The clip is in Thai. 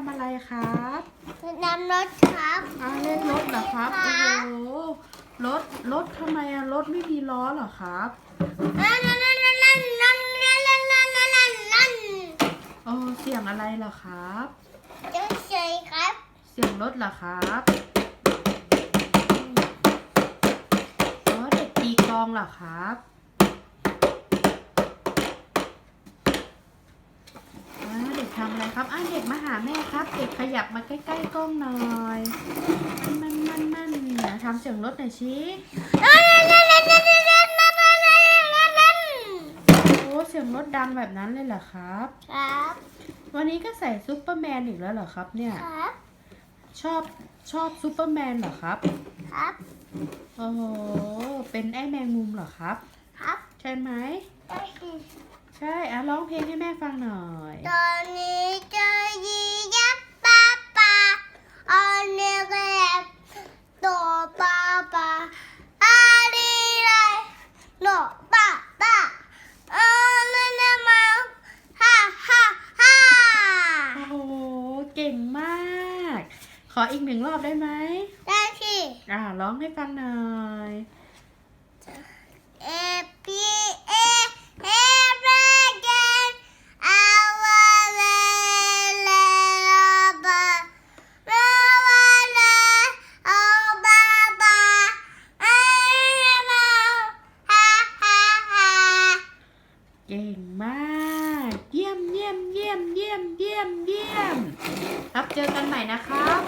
ำอะไรครับน้ำรถครับอ้าวเล่นรถเหรอครับคโอ้รับโหรถรถทำไมอะรถไม่มีล้อเหรอครับนั่นนั่นนั่นนั่นนั่นนั่นนั่นนั่นนั่นนั่นนั่นโอ้เสียงอะไรเหรอครับจะเฉยครับ เสียงรถเหรอครับอ๋อเด็กตีกลองเหรอครับ ทำอะไรครับอ้าเด็กมาหาแม่ครับ เด็กขยับมาใกล้ๆกล้องหน่อยมันมันมันมันทำเสียงรถหน่อยชี้โอ้เสียงรถดังแบบนั้นเลยเหรอครับ ครับวันนี้ก็ใส่ซูเปอร์แมนอีกแล้วเหรอครับเนี่ย ครับ ชอบชอบซูเปอร์แมนเหรอครับ ครับ โอ้โเป็นไอ้แมงมุมเหรอครับ ใช่ไหมได้สิใช่อะร้องเพลงให้แม่ฟังหน่อย ตอนนี้เจะยียับปาปาอันนี้ก็แอบตัวปาปาอาดีเลยโนปาปาอันนี้มาฮ่าฮ่าฮ่าโอ้โหเก่งมาก ขออีกหนึ่งรอบได้ไหมได้สิอ่าร้องให้ฟังหน่อย เก่งมาก เยี่ยมเยี่ยมเยี่ยมเยี่ยมเยี่ยมเยี่ยมครับเจอกันใหม่นะครับ